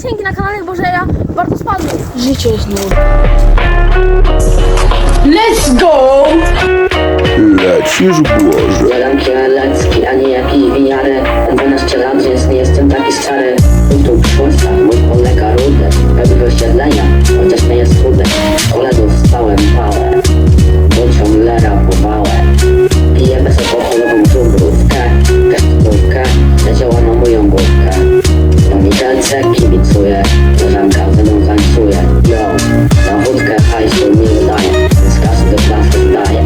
zasięgi na kanale, bo że ja bardzo spadłem. Życie jest nudne. Let's go! Lecisz Błoże. Jadam kielecki, a nie jakiś winiary 12 lat, więc nie jestem taki stary Tu przyszłościach mój kolega rudy Robi osiedlenia, chociaż nie jest chudy Kolegów stałem pałę Bo ciągle rapowałe Piję bezalkoholową żubrówkę Kastówkę Zadziała na moją główkę Na widelce kibicuję Koleżanka ze mną tańcuje. Yo, na wódkę hajsu nie udaje. Więc każdy klasy zdaje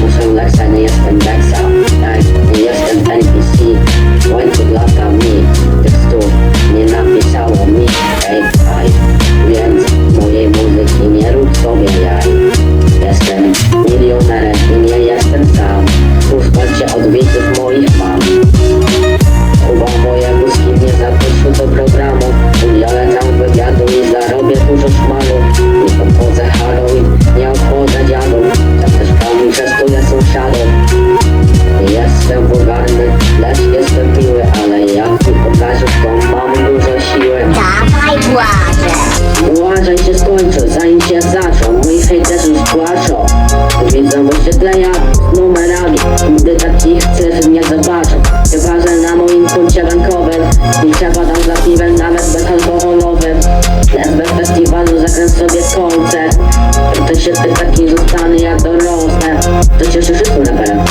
Muszę leksa, nie jestem Ej, nie jestem NPC Łańcuch lata mi. Tekstów nie napisało mi. Ej, aj. Więc mojej muzyki nie rób sobie jaj. Jestem milionerem i nie jestem sam. Wsparcie od widzów moich mam. Kuba moje guski mnie zaprosił do programu się zaczął. Moi hejterzy już płaczą. Widzą wyświetlenia z numerami. Gdy takich chcesz mnie zobaczą Chyba, że na moim koncie bankowym. Nie trzeba tam za piwem, nawet bezalkoholowym Nazwę festiwalu, zagram sobie koncert. To się pyta, kim zostanę, jak dorosnę To cieszy wszystko na pewno.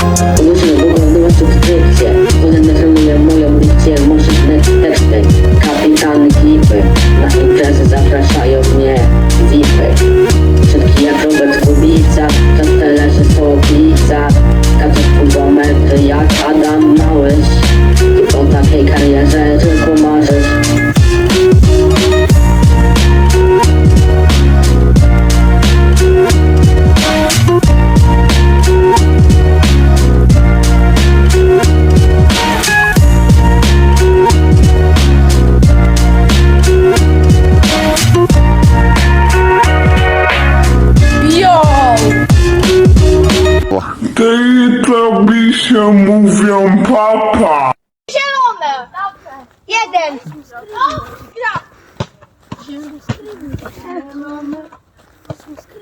Muszę długo była subskrypcję. Studenty trenuję moją dykcję Mążczyzny teksty. Kapitalne klipy Na imprezy zapraszają mnie Vipy karierze tylko marzysz! Te tobie się mówią papa. Jeden!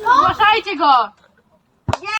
Zgłaszajcie go!